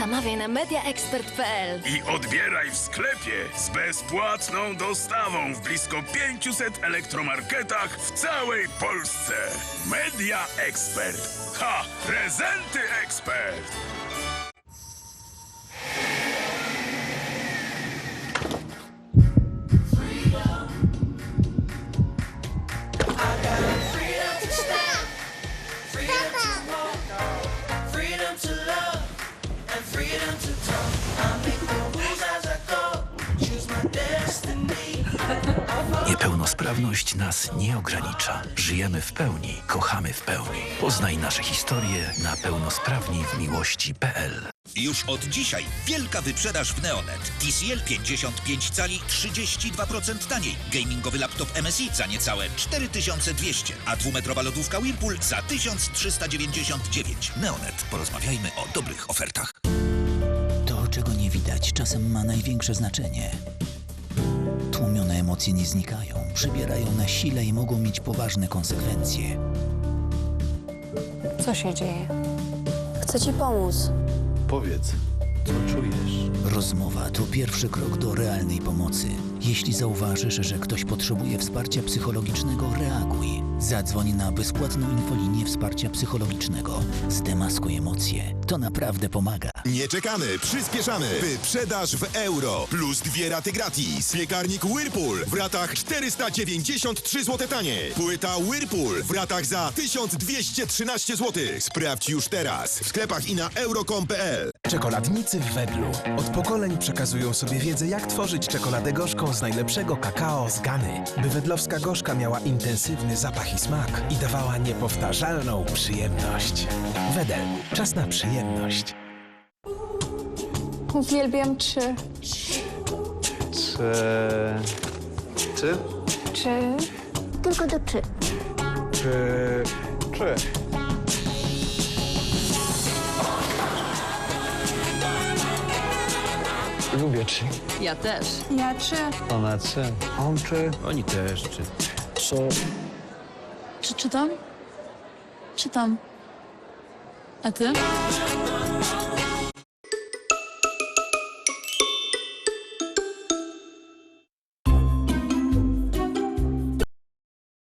Zamawiaj na mediaexpert.pl. I odbieraj w sklepie z bezpłatną dostawą w blisko 500 elektromarketach w całej Polsce. Media Expert. Ha! Prezenty Expert! Niepełnosprawność nas nie ogranicza. Żyjemy w pełni, kochamy w pełni. Poznaj nasze historie na pełnosprawni w miłości.pl. Już od dzisiaj wielka wyprzedaż w Neonet. TCL 55 cali 32% taniej. Gamingowy laptop MSI za niecałe 4200, a dwumetrowa lodówka Whirlpool za 1399. Neonet. Porozmawiajmy o dobrych ofertach. To, czego nie widać, czasem ma największe znaczenie. Tłumione emocje nie znikają, przybierają na sile i mogą mieć poważne konsekwencje. Co się dzieje? Chcę ci pomóc. Powiedz, co czujesz? Rozmowa to pierwszy krok do realnej pomocy. Jeśli zauważysz, że ktoś potrzebuje wsparcia psychologicznego, reaguj. Zadzwoń na bezpłatną infolinię wsparcia psychologicznego. Zdemaskuj emocje. To naprawdę pomaga. Nie czekamy, przyspieszamy. Wyprzedaż w euro. Plus dwie raty gratis. Piekarnik Whirlpool w ratach 493 zł taniej. Płyta Whirlpool w ratach za 1213 zł. Sprawdź już teraz w sklepach i na euro.com.pl. Czekoladnicy w Wedlu. Od pokoleń przekazują sobie wiedzę, jak tworzyć czekoladę gorzką z najlepszego kakao z Gany, by wedlowska gorzka miała intensywny zapach i smak i dawała niepowtarzalną przyjemność. Wedel. Czas na przyjemność. Uwielbiam czy. Czy... Czy? Czy. Tylko do czy. Czy... Czy? Lubię czy. Ja też. Ja czy. Ona czy. On czy. Oni też czy. Co? Czy czytam? Czytam. A ty?